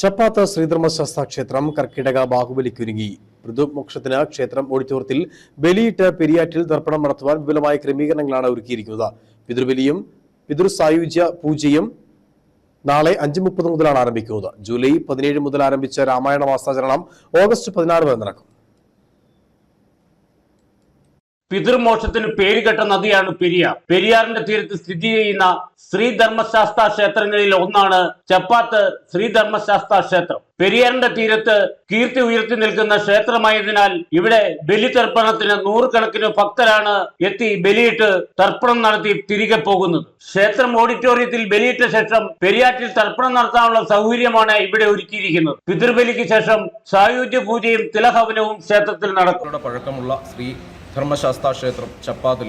ചപ്പാത്ത ശ്രീധർമ്മശാസ്ത്ര ക്ഷേത്രം കർക്കിടക ബാഹുബലിക്കൊരുങ്ങി മൃദുമോക്ഷത്തിന് ക്ഷേത്രം ഓഡിറ്റോറിയത്തിൽ ബലിയിട്ട് പെരിയാറ്റിൽ തർപ്പണം നടത്തുവാൻ വിപുലമായ ക്രമീകരണങ്ങളാണ് ഒരുക്കിയിരിക്കുന്നത്. പിതൃബലിയും പിതൃസായുജ്യ പൂജയും നാളെ അഞ്ച് മുപ്പത് മുതലാണ് ആരംഭിക്കുന്നത്. ജൂലൈ പതിനേഴ് മുതൽ ആരംഭിച്ച രാമായണ മാസാചരണം ഓഗസ്റ്റ് പതിനാറ് വരെ നടക്കും. പിതൃമോക്ഷത്തിന് പേരുകെട്ട നദിയാണ് പെരിയാർ പെരിയാറിന്റെ തീരത്ത് സ്ഥിതി ചെയ്യുന്ന ശ്രീധർമ്മശാസ്ത്ര ക്ഷേത്രങ്ങളിൽ ഒന്നാണ് ചപ്പാത്ത് ശ്രീധർമ്മശാസ്ത്ര ക്ഷേത്രം. പെരിയാറിന്റെ തീരത്ത് കീർത്തി ഉയർത്തി നിൽക്കുന്ന ക്ഷേത്രമായതിനാൽ ഇവിടെ ബലി തർപ്പണത്തിന് നൂറുകണക്കിന് ഭക്തരാണ് എത്തി ബലിയിട്ട് തർപ്പണം നടത്തി തിരികെ പോകുന്നത്. ക്ഷേത്രം ഓഡിറ്റോറിയത്തിൽ ബലിയിട്ട ശേഷം പെരിയാറ്റിൽ തർപ്പണം നടത്താനുള്ള സൗകര്യമാണ് ഇവിടെ ഒരുക്കിയിരിക്കുന്നത്. പിതൃബലിക്ക് ശേഷം സായുജ്യ പൂജയും തിലഹവനവും ക്ഷേത്രത്തിൽ നടക്കും. പഴക്കമുള്ള ശ്രീ ധർമ്മശാസ്ത്ര ക്ഷേത്രം ചപ്പാത്തിൽ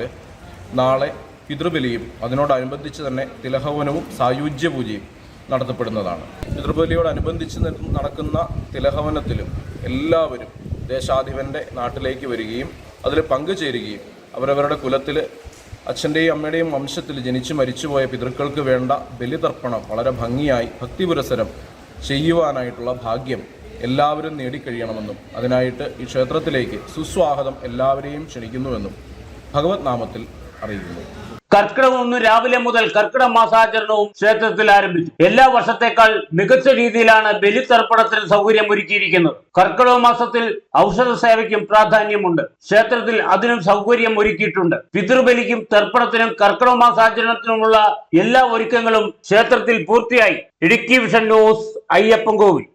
നാളെ പിതൃബലിയും അതിനോടനുബന്ധിച്ച് തന്നെ തിലഹവനവും സായുജ്യ പൂജയും നടത്തപ്പെടുന്നതാണ്. പിതൃബലിയോടനുബന്ധിച്ച് നടക്കുന്ന തിലഹവനത്തിലും എല്ലാവരും ദേശാധിപന്റെ നാട്ടിലേക്ക് വരികയും അതിൽ പങ്കുചേരുകയും അവരവരുടെ കുലത്തിൽ അച്ഛന്റെയും അമ്മയുടെയും വംശത്തിൽ ജനിച്ചു മരിച്ചുപോയ പിതൃക്കൾക്ക് വേണ്ട ബലിതർപ്പണം വളരെ ഭംഗിയായി ഭക്തിപുരസരം ചെയ്യുവാനായിട്ടുള്ള ഭാഗ്യം എല്ലാവരും നേടിക്കഴിയണമെന്നും അതിനായിട്ട് ഈ ക്ഷേത്രത്തിലേക്ക് സുസ്വാഗതം എല്ലാവരെയും ക്ഷണിക്കുന്നുവെന്നും ഭഗവത് നാമത്തിൽ അറിയിക്കുന്നു. കർക്കിടകം ഒന്ന് രാവിലെ മുതൽ കർക്കിടക മാസാചരണവും ക്ഷേത്രത്തിൽ ആരംഭിച്ചു. എല്ലാ വർഷത്തേക്കാൾ മികച്ച രീതിയിലാണ് ബലിതർപ്പണത്തിന് സൗകര്യം ഒരുക്കിയിരിക്കുന്നത് കർക്കിടക മാസത്തിൽ ഔഷധ സേവയ്ക്കും പ്രാധാന്യമുണ്ട്. ക്ഷേത്രത്തിൽ അതിനും സൗകര്യം ഒരുക്കിയിട്ടുണ്ട് പിതൃബലിക്കും തർപ്പണത്തിനും കർക്കിടക മാസാചരണത്തിനുമുള്ള എല്ലാ ഒരുക്കങ്ങളും ക്ഷേത്രത്തിൽ പൂർത്തിയായി. Idukki vision news Ayyappan Kovil